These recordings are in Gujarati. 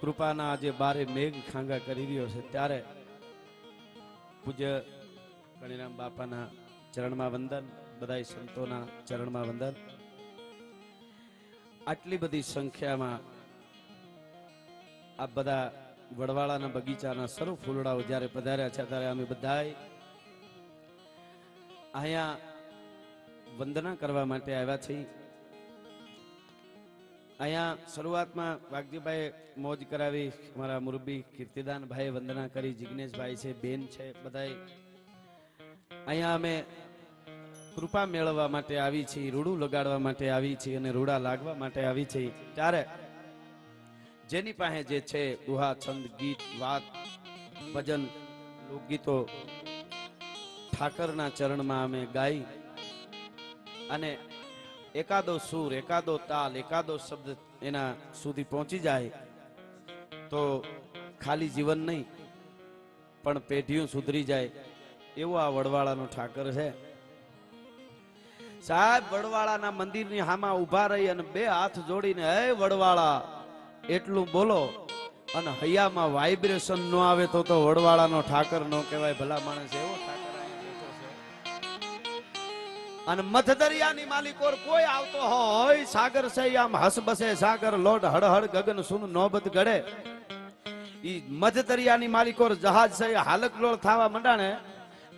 કૃપાના આજે બારે મેઘ ખાંગા કરી રહ્યો છે, ત્યારે પૂજ્ય ગણિરામ બાપાના ચરણમાં વંદન બધા સંતોના ચરણમાં વંદન. આટલી બધી સંખ્યામાં આ બધા વડવાળાના બગીચાના સર્વ ફૂલડાઓ જ્યારે પધાર્યા છે, ત્યારે અમે બધાએ અહીંયા વંદના કરવા માટે આવ્યા છીએ. અહીંયા શરૂઆતમાં વાઘજીભાઈ મોજ કરાવી. અમારા મુરબી કીર્તિદાન ભાઈ વંદના કરી. જિગ્નેશભાઈ છે, બેન છે બધાય અહીંયા અમે કૃપા મેળવવા માટે આવી છીએ, રૂડું લગાડવા માટે આવી છીએ અને રૂડા લાગવા માટે આવી છીએ. ત્યારે જેની પાસે જે છે દુહા છંદ, ગીત, વાત, ભજન, લોકગીતો, ઠાકરના ચરણમાં અમે ગાઈ અને એકાદો સૂર, એકાદો તાલ, એકાદો શબ્દ એના સુધી પહોંચી જાય તો ખાલી જીવન નહીં, પણ પેઢીઓ સુધરી જાય એવો આ વડવાળાનો ઠાકર છે. સાહેબ, વડવાળાના મંદિરની હામાં ઊભા રહી અને બે હાથ જોડીને હે વડવાળા, એટલું બોલો. અને હૈયામાં વાઇબ્રેશન ન આવે તો તો વડવાળાનો ઠાકર ન કહેવાય ભલા માણસ એવો. અને મધદરિયાની માલિકોર કોઈ આવતો હોય, સાગર છે આમ હસ બસે સાગર લોટ હળહળ ગગન સુન નોબત ગડે ઈ મધદરિયાની માલિકોર જહાજ છે હાલક લોળ થવા મંડાણે.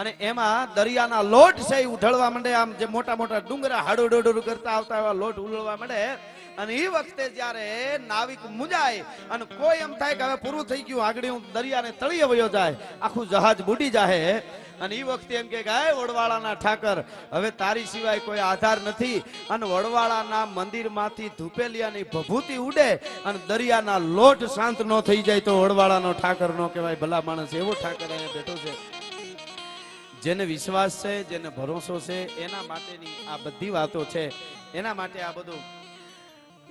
અને એમાં દરિયાના લોટ છે ઉઠળવા માંડે, આમ જે મોટા મોટા ડુંગરા હાડોડોડો કરતા આવતા એવા લોટ ઉલળવા માંડે. અને એ વખતે જ્યારે નાવિક મુંજાય, અને કોઈ એમ થાય કે હવે પૂરું થઈ ગયું, આગળ હું દરિયાને તળિયે વયો જાય, આખું જહાજ બુડી જાય અને એ વખતે એમ કે ગાય વડવાળાના ઠાકર, હવે તારી સિવાય કોઈ આધાર નથી. અને વડવાળાના મંદિરમાંથી ધૂપેલિયાની ભભૂતિ ઉડે અને દરિયાના લોટ શાંત નો થઈ જાય તો વડવાળાનો ઠાકર નો કહેવાય. ભલા માણસ એવો ઠાકર અહીંયા બેઠો છે, જેને વિશ્વાસ છે, જેને ભરોસો છે, એના માટેની આ બધી વાતો છે. એના માટે આ બધું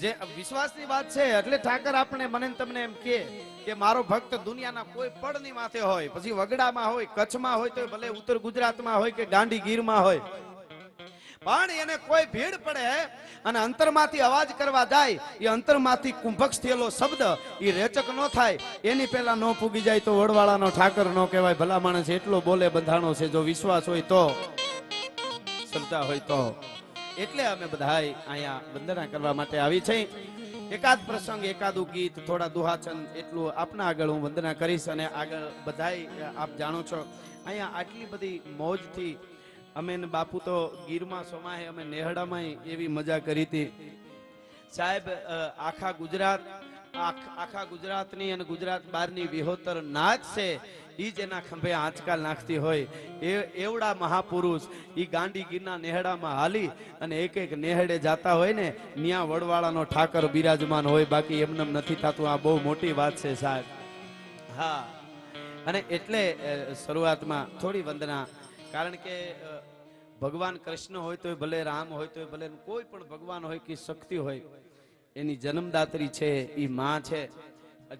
જે વિશ્વાસની વાત છે, એટલે ઠાકર આપણે મને તમને એમ કે કે મારો ભક્ત દુનિયાના કોઈ પડની માથે હોય, પછી વગડામાં હોય, કચ્છમાં હોય તો ભલે ઉત્તર ગુજરાતમાં હોય કે ગાંધીગીરમાં હોય. પણ એને કોઈ ભીડ પડે અને અંતરમાંથી અવાજ કરવા જાય, એ અંતરમાંથી કુંભક્ષ થયેલો શબ્દ, એ રેચક ન થાય. એની પહેલા ન પૂગી જાય તો વડવાળાનો ઠાકર ન કહેવાય. ભલા માણસ એટલો બોલે, બંધાણો છે, જો વિશ્વાસ હોય તો, શ્રદ્ધા હોય તો. એટલે અમે બધા અહીંયા વંદના કરવા માટે આવી છે. એકાદ પ્રસંગ, એકાદું ગીત, થોડા દુહાચંદ, એટલું આપના આગળ હું વંદના કરીશ અને આગળ બધાય આપ જાણો છો. અહીંયા આટલી બધી મોજથી અમે બાપુ તો ગીરમાં સોમાએ અમે નેહડામાં એવી મજા કરી હતી. સાહેબ આખા ગુજરાત, આખા ગુજરાતની અને ગુજરાત બહારની વિહોતર નાચ છે, ઈ જ એના ખંભે આંચકાલ નાખતી હોય. એ, એવડા મહાપુરુષ, ઈ ગાંડી ગીરના નેહડામાં હાલી અને એક એક નેહડે જાતા હોય ને, ન્યા વડવાળાનો ઠાકર બિરાજમાન હોય, બાકી એમનેમ નથી થતું. આ બહુ મોટી વાત છે સાહેબ. હા. અને એટલે શરૂઆતમાં થોડી વંદના. કારણ કે ભગવાન કૃષ્ણ હોય તો ભલે રામ હોય તો ભલે કોઈ પણ ભગવાન હોય કે શક્તિ હોય, એની જન્મદાત્રી છે એ માં છે.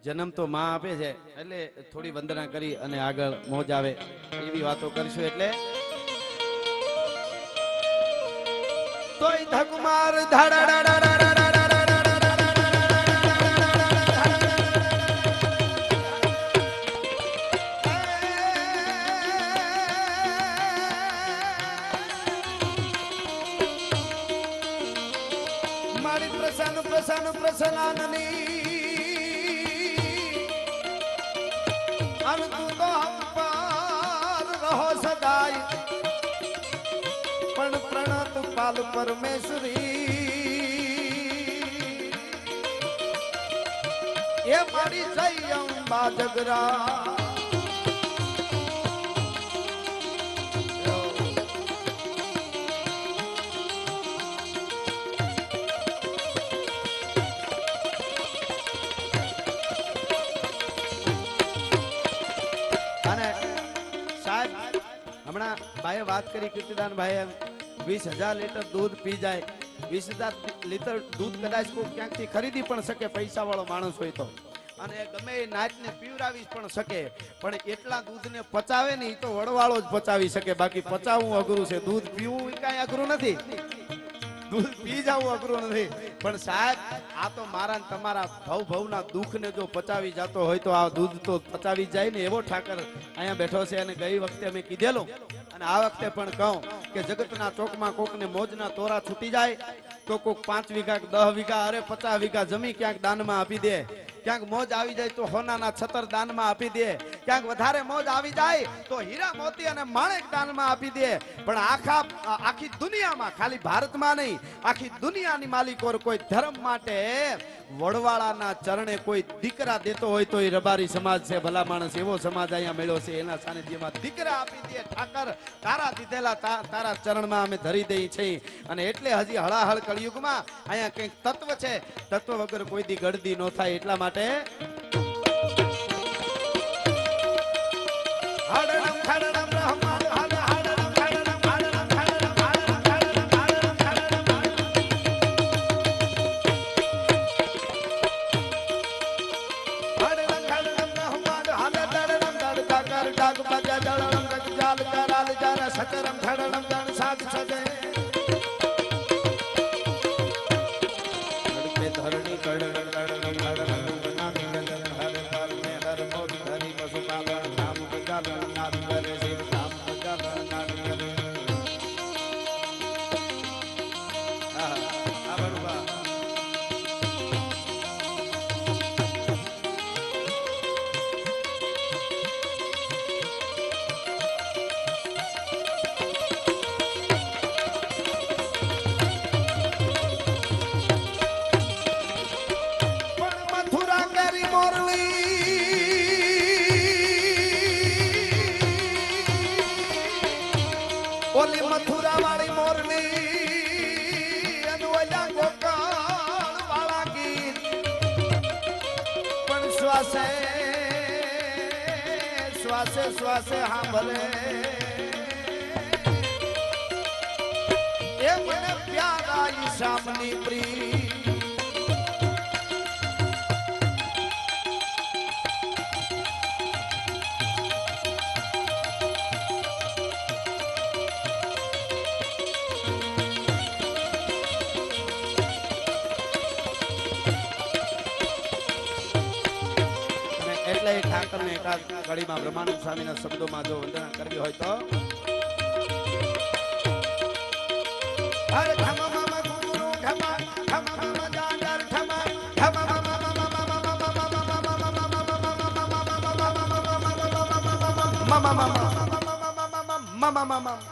જન્મ તો માં આપે છે, એટલે થોડી વંદના કરી અને આગળ મોજ આવે. એવી વાતો કરીશું એટલે. તોય ધકમાર મારી પ્રસન્ન પ્રસન્ન, પ્રસન્નાનની. તું તો રહો સદાય. પણ પ્રણત પાલ પરમેશ્વરી. એ મારી જય અંબા જગરા. ભાઈએ વાત કરી કીર્તિદાન ભાઈ વીસ હજાર લીટર દૂધ પી જાય. વીસ હજાર લીટર દૂધ કદાચ કોઈ ક્યાંકથી ખરીદી પણ શકે પૈસા વાળો માણસ હોય તો. અને ગમે એ નાચને પીવડાવી પણ શકે, પણ એટલા દૂધને પચાવે ને એ તો વડવાળો જ પચાવી શકે. બાકી પચાવવું અઘરું છે. દૂધ પીવું કાંઈ અઘરું નથી. દૂધ પી જવું અઘરું નથી. પણ સાહેબ, આ તો મારા તમારા ભવ ભવના દુઃખને જો પચાવી જતો હોય તો આ દૂધ તો પચાવી જાય ને એવો ઠાકર અહીંયા બેઠો છે અને ગઈ વખતે અમે કીધેલું. અને આ વખતે પણ કહું કે જગતના ચોકમાં કોકને મોજના તોરા છૂટી જાય, તો કોક પાંચ વીઘા દસ વીઘા, અરે પચાસ વીઘા જમી ક્યાંક દાનમાં આપી દે. ક્યાંક મોજ આવી જાય તો હોનાના છતર દાનમાં આપી દે. ક્યાંક વધારે મોજ આવી જાય તો હીરા મોતી અને માણેક દાનમાં આપી દે. પણ આખા આખી દુનિયામાં, ખાલી ભારતમાં નહીં, આખી દુનિયાની માલિકો કોઈ ધર્મ માટે વડવાળાના ચરણે કોઈ દીકરા દેતો હોય તો એ રબારી સમાજ છે, ભલા માણસ એવો સમાજ અહીંયા મળ્યો છે, એના સાનિધ્યમાં દીકરા આપી દે, ઠાકર, તારા દીધેલા તારા ચરણમાં અમે ધરી દઈ છે. અને એટલે હજી હળાહળ કળિયુગમાં અહીંયા કંઈક તત્વ છે. તત્વ વગર કોઈ દી ગળદી ન થાય, એટલા માટે માટે હાડમ ખડડા મોરલી. ઓલી મથુરા વાળી મોરલી અને ઓલા ગોકળ વાળા ગીત. પણ શ્વાસે શ્વાસે શ્વાસે સાંભળે. એ મને પ્યારા ઠાકરને એકાદ કડીમાં બ્રહ્માનંદ સ્વામીના શબ્દોમાં જો વંદના કરવી હોય તો હરે ઠમા મામા ગુરુ ઠમા ઠમા મામા જાંજર ઠમા ઠમા મામા મામા મામા મામા